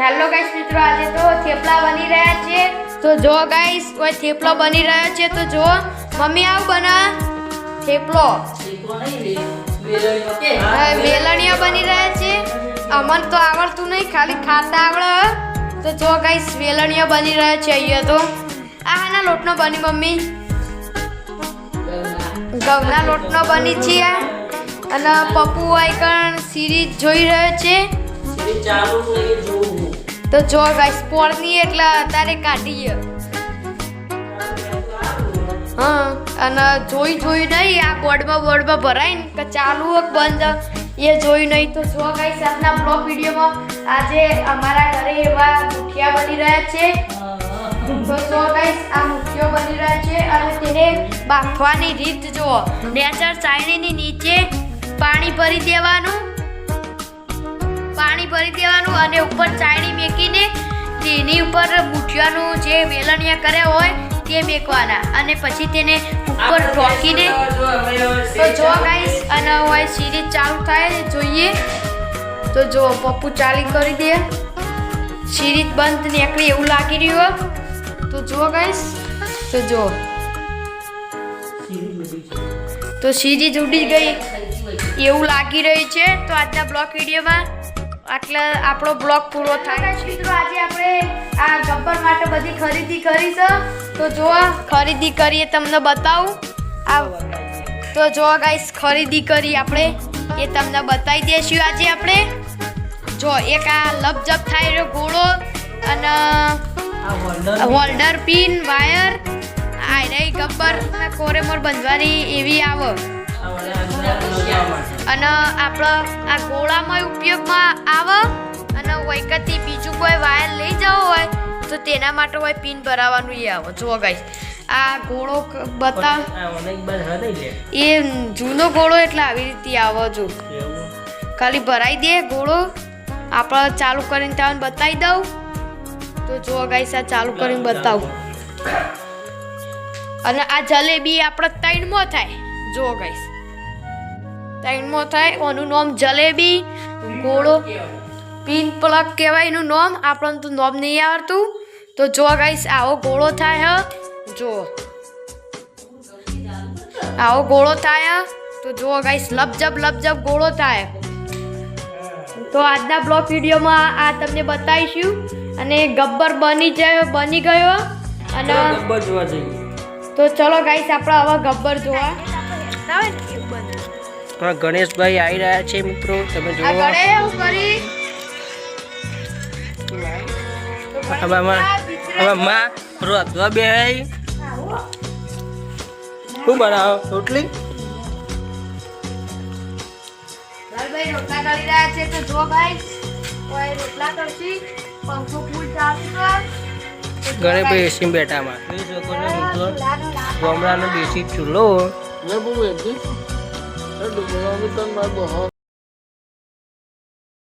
Hello guys મિત્રો આજે તો થેપલા બની રહ્યા છે. તો જો ગાઈસ કોઈ થેપલો બની રહ્યો છે તો જો મમ્મી આવ બના થેપલો. હવે બની રહ્યા છે. અમન તો આવડતું નહીં ખાલી ખાતા આવડે તો જો ગાઈસ વેલણિયા બની રહ્યા છે અહીંયા તો. આ હાના લોટનો બની મમ્મી. ઘઉંના લોટનો બની છે અને પપ્પુ આઈકણ સિરીઝ જોઈ રહ્યો છે. તો જો ગાઈસ પોળની એટલે અત્યારે કાઢીએ. હા, અને જોઈ જોઈ નહીં, આ બોર્ડમાં બોર્ડમાં ભરાય ને કે ચાલુ બંધ. એ જોઈ નહીં તો જો ગાઈસ, આજના બ્લોગ વિડીયોમાં આજે અમારા ઘરે એવા મુઠિયા બની રહ્યા છે. તો સો ગાઈસ, આ મુઠિયો બની રહ્યા છે અને તેને બાફવાની રીત જુઓ. નેચર ચાયણીની નીચે પાણી ભરી દેવાનું. પાણી ભરી દેવાનું અને ઉપર ચાયણી મેકીને તેની ઉપર મુઠિયાનું જે વેલણિયા કર્યા હોય તે મેકવાના. અને પછી તેને ઉપર ઢોકીને તો જો ગાઈસ અને હોય સિરીઝ ચાલુ થાય જોઈએ. તો જો પપ્પુ ચાલી કરી દે. સિરીઝ બંધ નીકળી એવું લાગી રહ્યું તો જો ગાઈસ તો જો. તો સિરીઝ ઉડી ગઈ. એવું લાગી રહ્યું છે. તો આજના બ્લોક વિડીયોમાં આટલા આપણો બ્લોગ પૂરો થાય. મિત્રો આજે આપણે આ ગબ્બર માટે બધી ખરીદી કરી છે તો જો ખરીદી કરીએ તમને બતાવું. આ તો જો ગાઈસ ખરીદી કરી આપણે. એ તમને બતાવી દઈશું આજે આપણે. જો એક આ લપજપ થાય રહ્યો ઘોડો અને હોલ્ડર પિન વાયર. આ રહી ગબ્બર કોરેમોર બંધવાની એવી આવે. અને આપણો આ ગોળામાં ઉપયોગમાં આવે અને વૈકતી બીજું કોઈ વાયર લઈ જવો હોય તો તેના માટે હોય પિન ભરાવાનું એ આવે. જુઓ ગાઈસ આ ગોળો બતાવ બતા એ જૂનો ગોળો એટલે આવી રીતે આવે જો. ખાલી ભરાઈ દે ગોળો. આપણે ચાલુ કરીને તમને બતાવી દઉં. તો જુઓ ગાઈસ આ ચાલુ કરીને બતાવું. અને આ જલેબી આપણે ત્રણમાં થાય. જુઓ ગાઈસ. ત્રણમાં થાય ઓનું નામ જલેબી ગોળો પિન પ્લગ કહેવાય એનું નામ. આપણને તો નામ નહીં આવડતું. તો જો ગાઈસ આવો ગોળો થાય હ. જો. આવો ગોળો થાય તો જો ગાઈસ લપજપ લપજપ ગોળો થાય. તો આજના બ્લોગ વિડીયોમાં આ તમને બતાવીશું. અને ગબ્બર બની જાય બની ગયો. અને તો ચલો ગાઈસ આપણે હવે ગબ્બર જોવા. પણ ગણેશભાઈ આવી રહ્યા છે મિત્રો તમે જુઓ. હવે માં હવે માં રોધવા બે શું બનાવો? રોટલી? રોટલા કરી રહ્યા છે તો જો ભાઈ રોટલા કરશી પંખો ફૂલ ચાલશે એસી બેઠામાં જોઈ શકો છો? મિત્રો ગામડાનો દેશી ચૂલો